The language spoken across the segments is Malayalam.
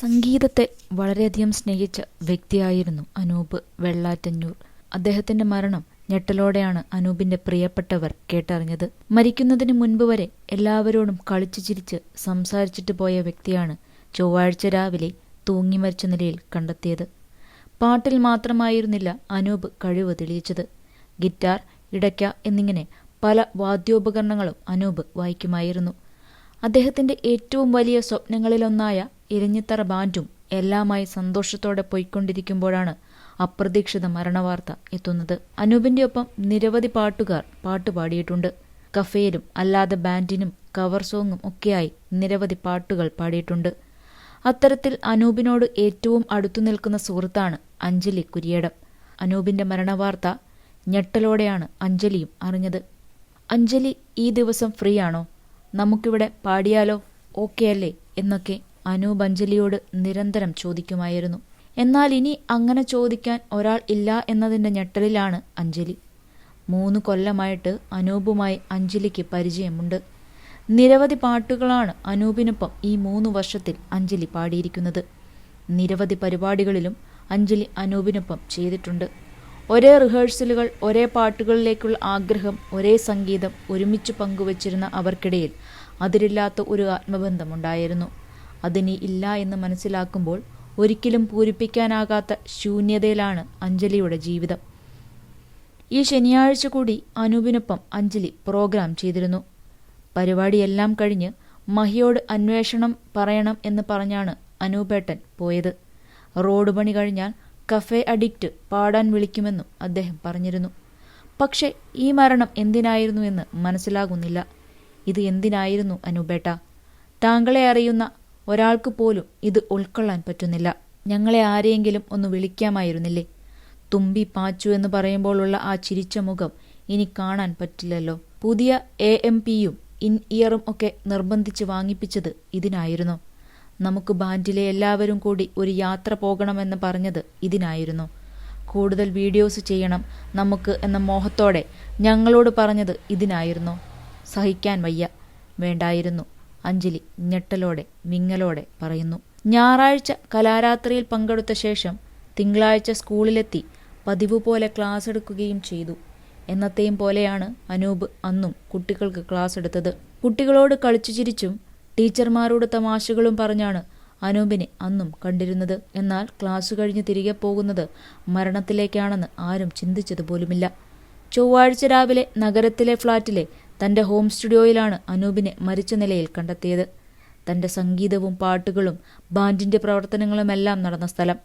സംഗീതത്തെ വളരെയധികം സ്നേഹിച്ച വ്യക്തിയായിരുന്നു അനൂപ് വെള്ളാറ്റഞ്ഞൂർ. അദ്ദേഹത്തിന്റെ മരണം ഞെട്ടലോടെയാണ് അനൂപിന്റെ പ്രിയപ്പെട്ടവർ കേട്ടറിഞ്ഞത്. മരിക്കുന്നതിന് മുൻപ് വരെ എല്ലാവരോടും കളിച്ചു ചിരിച്ച് സംസാരിച്ചിട്ട് പോയ വ്യക്തിയാണ് ചൊവ്വാഴ്ച രാവിലെ തൂങ്ങി മരിച്ച നിലയിൽ കണ്ടെത്തിയത്. പാട്ടിൽ മാത്രമായിരുന്നില്ല അനൂപ് കഴിവ് തെളിയിച്ചത്. ഗിറ്റാർ ഇടയ്ക്ക എന്നിങ്ങനെ പല വാദ്യോപകരണങ്ങളും അനൂപ് വായിക്കുമായിരുന്നു. അദ്ദേഹത്തിന്റെ ഏറ്റവും വലിയ സ്വപ്നങ്ങളിലൊന്നായ ഇരഞ്ഞിത്തറ ബാൻഡും എല്ലാമായി സന്തോഷത്തോടെ പോയിക്കൊണ്ടിരിക്കുമ്പോഴാണ് അപ്രതീക്ഷിത മരണവാർത്ത എത്തുന്നത്. അനൂപിന്റെ ഒപ്പം നിരവധി പാട്ടുകാർ പാട്ട് പാടിയിട്ടുണ്ട്. കഫേയിലും അല്ലാതെ ബാൻഡിനും കവർ സോങ്ങും ഒക്കെയായി നിരവധി പാട്ടുകൾ പാടിയിട്ടുണ്ട്. അത്തരത്തിൽ അനൂപിനോട് ഏറ്റവും അടുത്തു നിൽക്കുന്ന സുഹൃത്താണ് അഞ്ജലി കുരിയടം. അനൂപിന്റെ മരണവാർത്ത ഞെട്ടലോടെയാണ് അഞ്ജലിയും അറിഞ്ഞത്. അഞ്ജലി ഈ ദിവസം ഫ്രീ ആണോ നമുക്കിവിടെ പാടിയാലോ? ഓക്കെ അല്ലേ? എന്നൊക്കെ അനൂപ് അഞ്ജലിയോട് നിരന്തരം ചോദിക്കുമായിരുന്നു. എന്നാൽ ഇനി അങ്ങനെ ചോദിക്കാൻ ഒരാൾ ഇല്ല എന്നതിന്റെ ഞെട്ടലിലാണ് അഞ്ജലി. മൂന്ന് കൊല്ലമായിട്ട് അനൂപുമായി അഞ്ജലിക്ക് പരിചയമുണ്ട്. നിരവധി പാട്ടുകളാണ് അനൂപിനൊപ്പം ഈ മൂന്ന് വർഷത്തിൽ അഞ്ജലി പാടിയിരിക്കുന്നത്. നിരവധി പരിപാടികളിലും അഞ്ജലി അനൂപിനൊപ്പം ചെയ്തിട്ടുണ്ട്. ഒരേ റിഹേഴ്സലുകൾ ഒരേ പാട്ടുകളിലേക്കുള്ള ആഗ്രഹം ഒരേ സംഗീതം ഒരുമിച്ച് പങ്കുവച്ചിരുന്ന അവർക്കിടയിൽ അതിരില്ലാത്ത ഒരു ആത്മബന്ധമുണ്ടായിരുന്നു. അതിനി ഇല്ല എന്ന് മനസ്സിലാക്കുമ്പോൾ ഒരിക്കലും പൂരിപ്പിക്കാനാകാത്ത ശൂന്യതയിലാണ് അഞ്ജലിയുടെ ജീവിതം. ഈ ശനിയാഴ്ച കൂടി അനൂപിനൊപ്പം അഞ്ജലി പ്രോഗ്രാം ചെയ്തിരുന്നു. പരിപാടിയെല്ലാം കഴിഞ്ഞ് മഹിയോട് അന്വേഷണം പറയണം എന്ന് പറഞ്ഞാണ് അനൂപേട്ടൻ പോയത്. റോഡ് പണി കഴിഞ്ഞാൽ കഫേ അഡിക്റ്റ് പാടാൻ വിളിക്കുമെന്നും അദ്ദേഹം പറഞ്ഞിരുന്നു. പക്ഷേ ഈ മരണം എന്തിനായിരുന്നു എന്ന് മനസ്സിലാകുന്നില്ല. ഇത് എന്തിനായിരുന്നു അനുബേട്ട? താങ്കളെ അറിയുന്ന ഒരാൾക്ക് പോലും ഇത് ഉൾക്കൊള്ളാൻ പറ്റുന്നില്ല. ഞങ്ങളെ ആരെയെങ്കിലും ഒന്ന് വിളിക്കാമായിരുന്നില്ലേ? തുമ്പി പാച്ചു എന്ന് പറയുമ്പോഴുള്ള ആ ചിരിച്ച മുഖം ഇനി കാണാൻ പറ്റില്ലല്ലോ. പുതിയ എ എം പിയും ഇൻ ഇയറും ഒക്കെ നിർബന്ധിച്ച് വാങ്ങിപ്പിച്ചത് ഇതിനായിരുന്നു. നമുക്ക് ബാൻഡിലെ എല്ലാവരും കൂടി ഒരു യാത്ര പോകണമെന്ന് പറഞ്ഞത് ഇതിനായിരുന്നു. കൂടുതൽ വീഡിയോസ് ചെയ്യണം നമുക്ക് എന്ന മോഹത്തോടെ ഞങ്ങളോട് പറഞ്ഞത് ഇതിനായിരുന്നു. സഹിക്കാൻ വയ്യ. വേണ്ടായിരുന്നു. അഞ്ജലി ഞെട്ടലോടെ വിങ്ങലോടെ പറയുന്നു. ഞായറാഴ്ച കലാരാത്രിയിൽ പങ്കെടുത്ത ശേഷം തിങ്കളാഴ്ച സ്കൂളിലെത്തി പതിവ് പോലെ ക്ലാസ് എടുക്കുകയും ചെയ്തു. എന്നത്തെയും പോലെയാണ് അനൂപ് അന്നും കുട്ടികൾക്ക് ക്ലാസ് എടുത്തത്. കുട്ടികളോട് കളിച്ചു ചിരിച്ചും ടീച്ചർമാരോട് തമാശകളും പറഞ്ഞാണ് അനൂപിനെ അന്നും കണ്ടിരുന്നത്. എന്നാൽ ക്ലാസ് കഴിഞ്ഞ് തിരികെ പോകുന്നത് മരണത്തിലേക്കാണെന്ന് ആരും ചിന്തിച്ചത് പോലുമില്ല. ചൊവ്വാഴ്ച രാവിലെ നഗരത്തിലെ ഫ്ളാറ്റിലെ തന്റെ ഹോം സ്റ്റുഡിയോയിലാണ് അനൂപിനെ മരിച്ച നിലയിൽ കണ്ടെത്തിയത്. തന്റെ സംഗീതവും പാട്ടുകളും ബാൻഡിന്റെ പ്രവർത്തനങ്ങളുമെല്ലാം നടന്ന സ്ഥലം.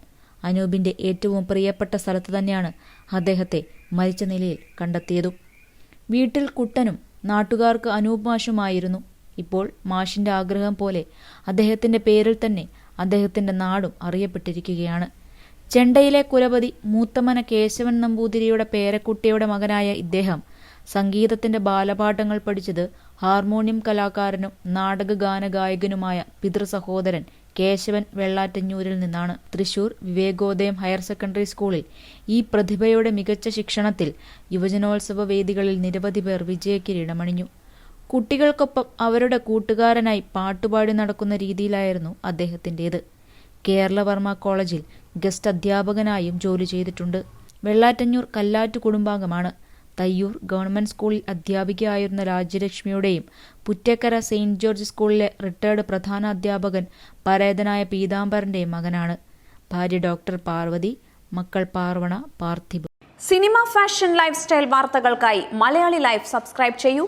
അനൂപിന്റെ ഏറ്റവും പ്രിയപ്പെട്ട സ്ഥലത്ത് തന്നെയാണ് അദ്ദേഹത്തെ മരിച്ച നിലയിൽ കണ്ടെത്തിയതും. വീട്ടിൽ കുട്ടനും നാട്ടുകാർക്ക് അനൂപ് മാഷുമായിരുന്നു. ഇപ്പോൾ മാഷിന്റെ ആഗ്രഹം പോലെ അദ്ദേഹത്തിന്റെ പേരിൽ തന്നെ അദ്ദേഹത്തിന്റെ നാടും അറിയപ്പെട്ടിരിക്കുകയാണ്. ചെണ്ടയിലെ കുലപതി മൂത്തമന കേശവൻ നമ്പൂതിരിയുടെ പേരക്കുട്ടിയുടെ മകനായ ഇദ്ദേഹം സംഗീതത്തിന്റെ ബാലപാഠങ്ങൾ പഠിച്ചത് ഹാർമോണിയം കലാകാരനും നാടകഗാന ഗായകനുമായ പിതൃസഹോദരൻ കേശവൻ വെള്ളാറ്റഞ്ഞൂരിൽ നിന്നാണ്. തൃശൂർ വിവേകോദയം ഹയർ സെക്കൻഡറി സ്കൂളിൽ ഈ പ്രതിഭയുടെ മികച്ച ശിക്ഷണത്തിൽ യുവജനോത്സവ വേദികളിൽ നിരവധി പേർ വിജയക്കിരീടമണിഞ്ഞു. കുട്ടികൾക്കൊപ്പം അവരുടെ കൂട്ടുകാരനായി പാട്ടുപാടി നടക്കുന്ന രീതിയിലായിരുന്നു അദ്ദേഹത്തിന്റേത് കേരളവർമ്മ കോളേജിൽ ഗസ്റ്റ് അധ്യാപകനായും ജോലി ചെയ്തിട്ടുണ്ട്. വെള്ളാറ്റഞ്ഞൂർ കല്ലാറ്റു കുടുംബാംഗമാണ്. തയ്യൂർ ഗവൺമെന്റ് സ്കൂളിൽ അധ്യാപികയായിരുന്ന രാജ്യലക്ഷ്മിയുടെയും പുറ്റേക്കര സെയിന്റ് ജോർജ് സ്കൂളിലെ റിട്ടയർഡ് പ്രധാന അധ്യാപകൻ പരേതനായ പീതാംബരന്റെയും മകനാണ്. ഭാര്യ ഡോക്ടർ പാർവതി മക്കൾ Parvana Parthib. Cinema fashion life style വാർത്തകൾക്കായി മലയാളി ലൈഫ് സബ്സ്ക്രൈബ് ചെയ്യൂ.